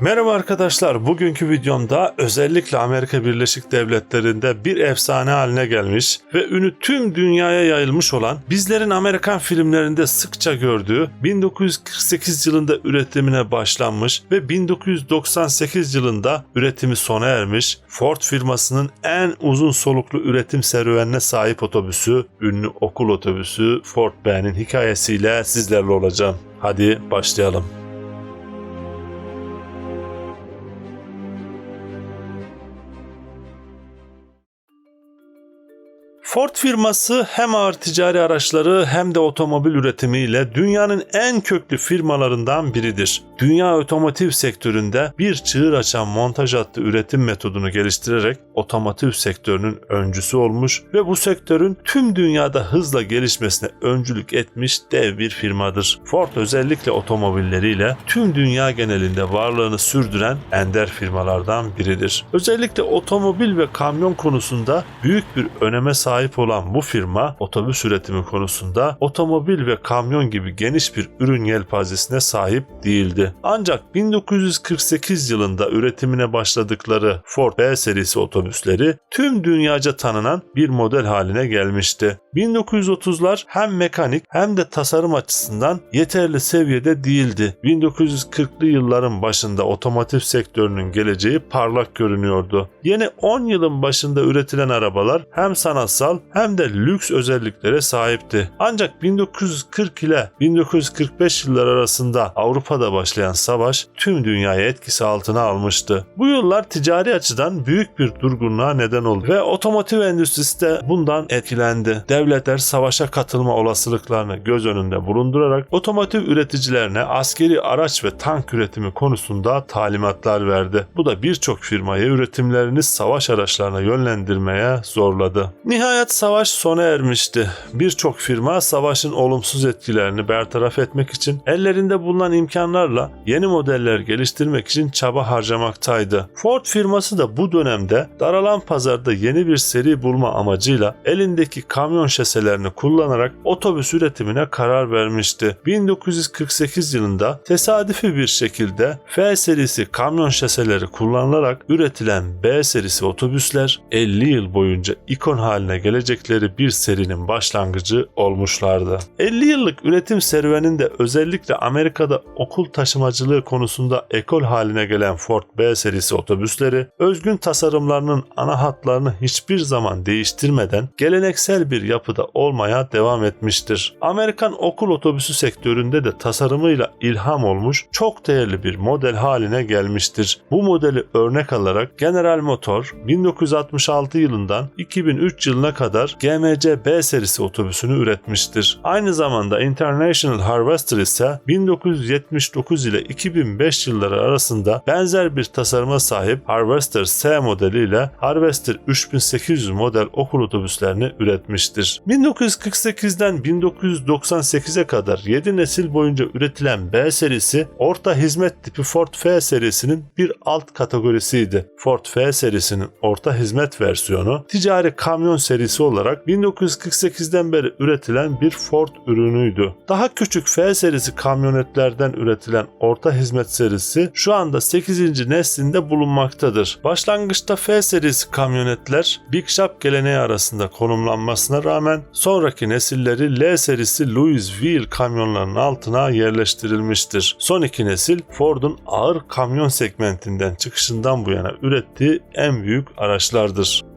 Merhaba arkadaşlar. Bugünkü videomda özellikle Amerika Birleşik Devletleri'nde bir efsane haline gelmiş ve ünü tüm dünyaya yayılmış olan bizlerin Amerikan filmlerinde sıkça gördüğü 1948 yılında üretimine başlanmış ve 1998 yılında üretimi sona ermiş Ford firmasının en uzun soluklu üretim serüvenine sahip otobüsü, ünlü okul otobüsü Ford B'nin hikayesiyle sizlerle olacağım. Hadi başlayalım. Ford firması hem ağır ticari araçları hem de otomobil üretimiyle dünyanın en köklü firmalarından biridir. Dünya otomotiv sektöründe bir çığır açan montaj hattı üretim metodunu geliştirerek otomotiv sektörünün öncüsü olmuş ve bu sektörün tüm dünyada hızla gelişmesine öncülük etmiş dev bir firmadır. Ford özellikle otomobilleriyle tüm dünya genelinde varlığını sürdüren ender firmalardan biridir. Özellikle otomobil ve kamyon konusunda büyük bir öneme sahip olan bu firma otobüs üretimi konusunda otomobil ve kamyon gibi geniş bir ürün yelpazesine sahip değildi. Ancak 1948 yılında üretimine başladıkları Ford B serisi otobüsleri tüm dünyaca tanınan bir model haline gelmişti. 1930'lar hem mekanik hem de tasarım açısından yeterli seviyede değildi. 1940'lı yılların başında otomotiv sektörünün geleceği parlak görünüyordu. Yeni 10 yılın başında üretilen arabalar hem sanatsal hem de lüks özelliklere sahipti. Ancak 1940 ile 1945 yıllar arasında Avrupa'da başlayan savaş tüm dünyayı etkisi altına almıştı. Bu yıllar ticari açıdan büyük bir durgunluğa neden oldu ve otomotiv endüstrisi de bundan etkilendi. Devletler savaşa katılma olasılıklarını göz önünde bulundurarak otomotiv üreticilerine askeri araç ve tank üretimi konusunda talimatlar verdi. Bu da birçok firmayı üretimlerini savaş araçlarına yönlendirmeye zorladı. Nihayet savaş sona ermişti. Birçok firma savaşın olumsuz etkilerini bertaraf etmek için ellerinde bulunan imkanlarla yeni modeller geliştirmek için çaba harcamaktaydı. Ford firması da bu dönemde daralan pazarda yeni bir seri bulma amacıyla elindeki kamyon şaselerini kullanarak otobüs üretimine karar vermişti. 1948 yılında tesadüfi bir şekilde F serisi kamyon şaseleri kullanılarak üretilen B serisi otobüsler 50 yıl boyunca ikon haline gelecekleri bir serinin başlangıcı olmuşlardı. 50 yıllık üretim serüveninde özellikle Amerika'da okul taşımacılığı konusunda ekol haline gelen Ford B serisi otobüsleri özgün tasarımlarının ana hatlarını hiçbir zaman değiştirmeden geleneksel bir yapıda olmaya devam etmiştir. Amerikan okul otobüsü sektöründe de tasarımıyla ilham olmuş çok değerli bir model haline gelmiştir. Bu modeli örnek alarak General Motor 1966 yılından 2003 yılına kadar GMC B serisi otobüsünü üretmiştir. Aynı zamanda International Harvester ise 1979 ile 2005 yılları arasında benzer bir tasarıma sahip Harvester S modeliyle Harvester 3800 model okul otobüslerini üretmiştir. 1948'den 1998'e kadar 7 nesil boyunca üretilen B serisi orta hizmet tipi Ford F serisinin bir alt kategorisiydi. Ford F serisinin orta hizmet versiyonu ticari kamyon serisi olarak 1948'den beri üretilen bir Ford ürünüydü. Daha küçük F serisi kamyonetlerden üretilen orta hizmet serisi şu anda 8. neslinde bulunmaktadır. Başlangıçta F serisi kamyonetler Big Shop geleneği arasında konumlanmasına rağmen sonraki nesilleri L serisi Louis Wheel kamyonlarının altına yerleştirilmiştir. Son iki nesil Ford'un ağır kamyon segmentinden çıkışından bu yana ürettiği en büyük araçlardır.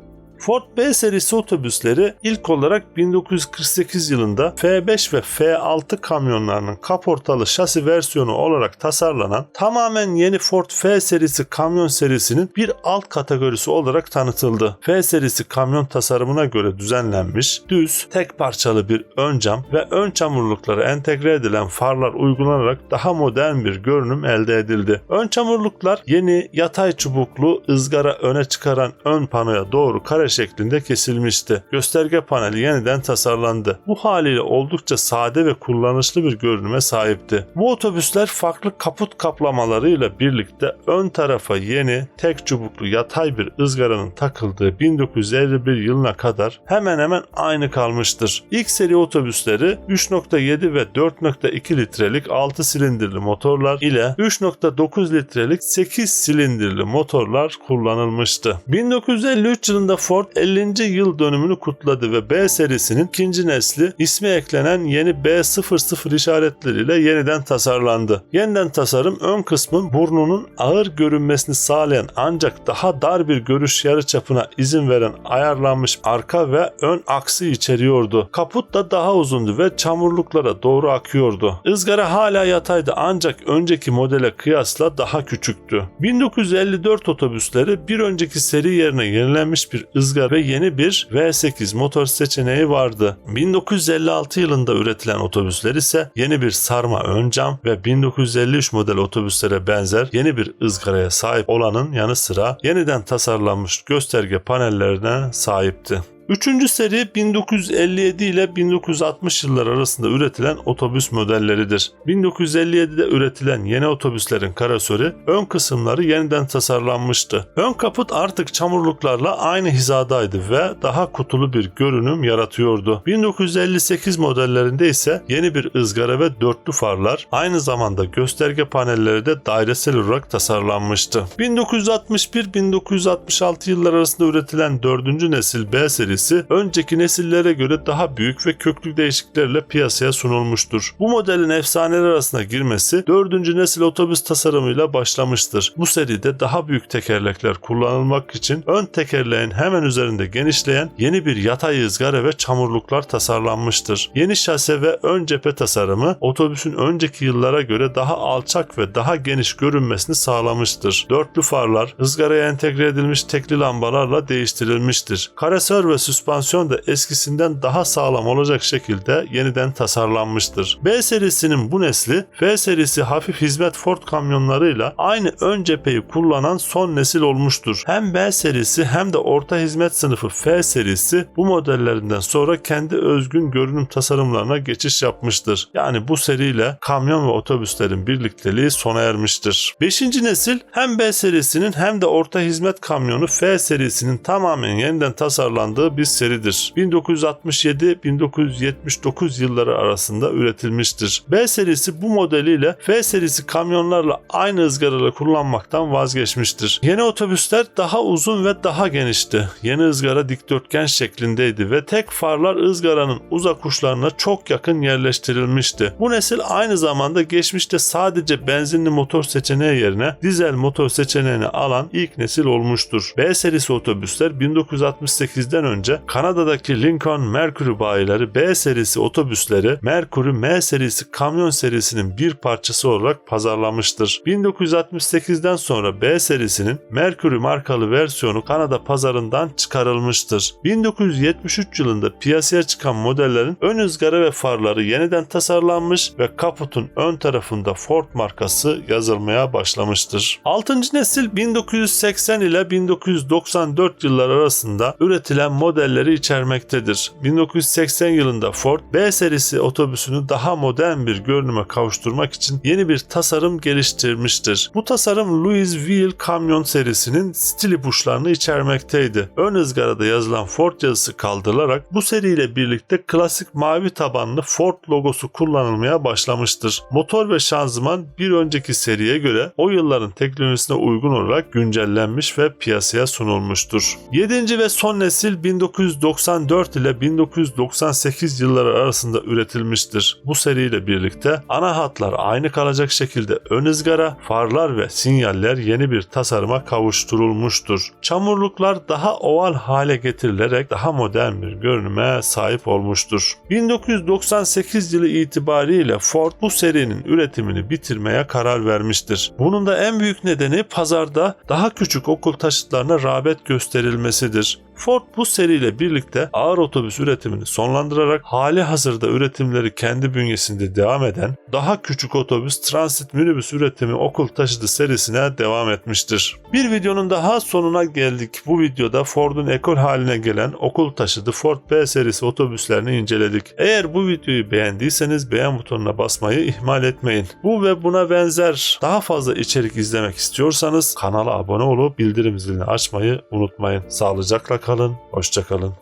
Ford B serisi otobüsleri ilk olarak 1948 yılında F5 ve F6 kamyonlarının kaportalı şasi versiyonu olarak tasarlanan tamamen yeni Ford F serisi kamyon serisinin bir alt kategorisi olarak tanıtıldı. F serisi kamyon tasarımına göre düzenlenmiş, düz, tek parçalı bir ön cam ve ön çamurluklara entegre edilen farlar uygulanarak daha modern bir görünüm elde edildi. Ön çamurluklar yeni yatay çubuklu ızgara öne çıkaran ön panoya doğru kare şeklinde kesilmişti. Gösterge paneli yeniden tasarlandı. Bu haliyle oldukça sade ve kullanışlı bir görünüme sahipti. Bu otobüsler farklı kaput kaplamalarıyla birlikte ön tarafa yeni tek çubuklu yatay bir ızgaranın takıldığı 1951 yılına kadar hemen hemen aynı kalmıştır. İlk seri otobüsleri 3.7 ve 4.2 litrelik 6 silindirli motorlar ile 3.9 litrelik 8 silindirli motorlar kullanılmıştı. 1953 yılında Ford 50. yıl dönümünü kutladı ve B serisinin ikinci nesli ismi eklenen yeni B00 işaretleriyle yeniden tasarlandı. Yeniden tasarım ön kısmın burnunun ağır görünmesini sağlayan ancak daha dar bir görüş yarıçapına izin veren ayarlanmış arka ve ön aksi içeriyordu. Kaput da daha uzundu ve çamurluklara doğru akıyordu. Izgara hala yataydı ancak önceki modele kıyasla daha küçüktü. 1954 otobüsleri bir önceki seri yerine yenilenmiş bir ızgara ve yeni bir V8 motor seçeneği vardı. 1956 yılında üretilen otobüsler ise yeni bir sarma ön cam ve 1953 model otobüslere benzer yeni bir ızgaraya sahip olanın yanı sıra yeniden tasarlanmış gösterge panellerine sahipti. Üçüncü seri 1957 ile 1960 yıllar arasında üretilen otobüs modelleridir. 1957'de üretilen yeni otobüslerin karoseri ön kısımları yeniden tasarlanmıştı. Ön kaput artık çamurluklarla aynı hizadaydı ve daha kutulu bir görünüm yaratıyordu. 1958 modellerinde ise yeni bir ızgara ve dörtlü farlar aynı zamanda gösterge panelleri de dairesel olarak tasarlanmıştı. 1961-1966 yıllar arasında üretilen 4. nesil B serisi serisi önceki nesillere göre daha büyük ve köklü değişikliklerle piyasaya sunulmuştur. Bu modelin efsaneler arasına girmesi 4. nesil otobüs tasarımıyla başlamıştır. Bu seride daha büyük tekerlekler kullanılmak için ön tekerleğin hemen üzerinde genişleyen yeni bir yatay ızgara ve çamurluklar tasarlanmıştır. Yeni şase ve ön cephe tasarımı otobüsün önceki yıllara göre daha alçak ve daha geniş görünmesini sağlamıştır. Dörtlü farlar ızgaraya entegre edilmiş tekli lambalarla değiştirilmiştir. Karesör ve süspansiyon da eskisinden daha sağlam olacak şekilde yeniden tasarlanmıştır. B serisinin bu nesli F serisi hafif hizmet Ford kamyonlarıyla aynı ön cepheyi kullanan son nesil olmuştur. Hem B serisi hem de orta hizmet sınıfı F serisi bu modellerinden sonra kendi özgün görünüm tasarımlarına geçiş yapmıştır. Yani bu seriyle kamyon ve otobüslerin birlikteliği sona ermiştir. 5. nesil hem B serisinin hem de orta hizmet kamyonu F serisinin tamamen yeniden tasarlandığı bir seridir. 1967-1979 yılları arasında üretilmiştir. B serisi bu modeliyle F serisi kamyonlarla aynı ızgaralı kullanmaktan vazgeçmiştir. Yeni otobüsler daha uzun ve daha genişti. Yeni ızgara dikdörtgen şeklindeydi ve tek farlar ızgaranın uzak uçlarına çok yakın yerleştirilmişti. Bu nesil aynı zamanda geçmişte sadece benzinli motor seçeneği yerine dizel motor seçeneğini alan ilk nesil olmuştur. B serisi otobüsler 1968'den önce Kanada'daki Lincoln Mercury bayileri B serisi otobüsleri Mercury M serisi kamyon serisinin bir parçası olarak pazarlamıştır. 1968'den sonra B serisinin Mercury markalı versiyonu Kanada pazarından çıkarılmıştır. 1973 yılında piyasaya çıkan modellerin ön ızgara ve farları yeniden tasarlanmış ve kaputun ön tarafında Ford markası yazılmaya başlamıştır. 6. nesil 1980 ile 1994 yılları arasında üretilen modelleri içermektedir. 1980 yılında Ford B serisi otobüsünü daha modern bir görünüme kavuşturmak için yeni bir tasarım geliştirmiştir. Bu tasarım Louisville kamyon serisinin stil ipuçlarını içermekteydi. Ön ızgarada yazılan Ford yazısı kaldırılarak bu seriyle birlikte klasik mavi tabanlı Ford logosu kullanılmaya başlamıştır. Motor ve şanzıman bir önceki seriye göre o yılların teknolojisine uygun olarak güncellenmiş ve piyasaya sunulmuştur. 7. ve son nesil 1994 ile 1998 yılları arasında üretilmiştir. Bu seriyle birlikte ana hatlar aynı kalacak şekilde ön ızgara, farlar ve sinyaller yeni bir tasarıma kavuşturulmuştur. Çamurluklar daha oval hale getirilerek daha modern bir görünüme sahip olmuştur. 1998 yılı itibariyle Ford bu serinin üretimini bitirmeye karar vermiştir. Bunun da en büyük nedeni pazarda daha küçük okul taşıtlarına rağbet gösterilmesidir. Ford bu seriyle birlikte ağır otobüs üretimini sonlandırarak hali hazırda üretimleri kendi bünyesinde devam eden daha küçük otobüs transit minibüs üretimi okul taşıdı serisine devam etmiştir. Bir videonun daha sonuna geldik. Bu videoda Ford'un ekol haline gelen okul taşıdı Ford B serisi otobüslerini inceledik. Eğer bu videoyu beğendiyseniz beğen butonuna basmayı ihmal etmeyin. Bu ve buna benzer daha fazla içerik izlemek istiyorsanız kanala abone olup bildirim zilini açmayı unutmayın. Sağlıcakla kalın, hoşçakalın.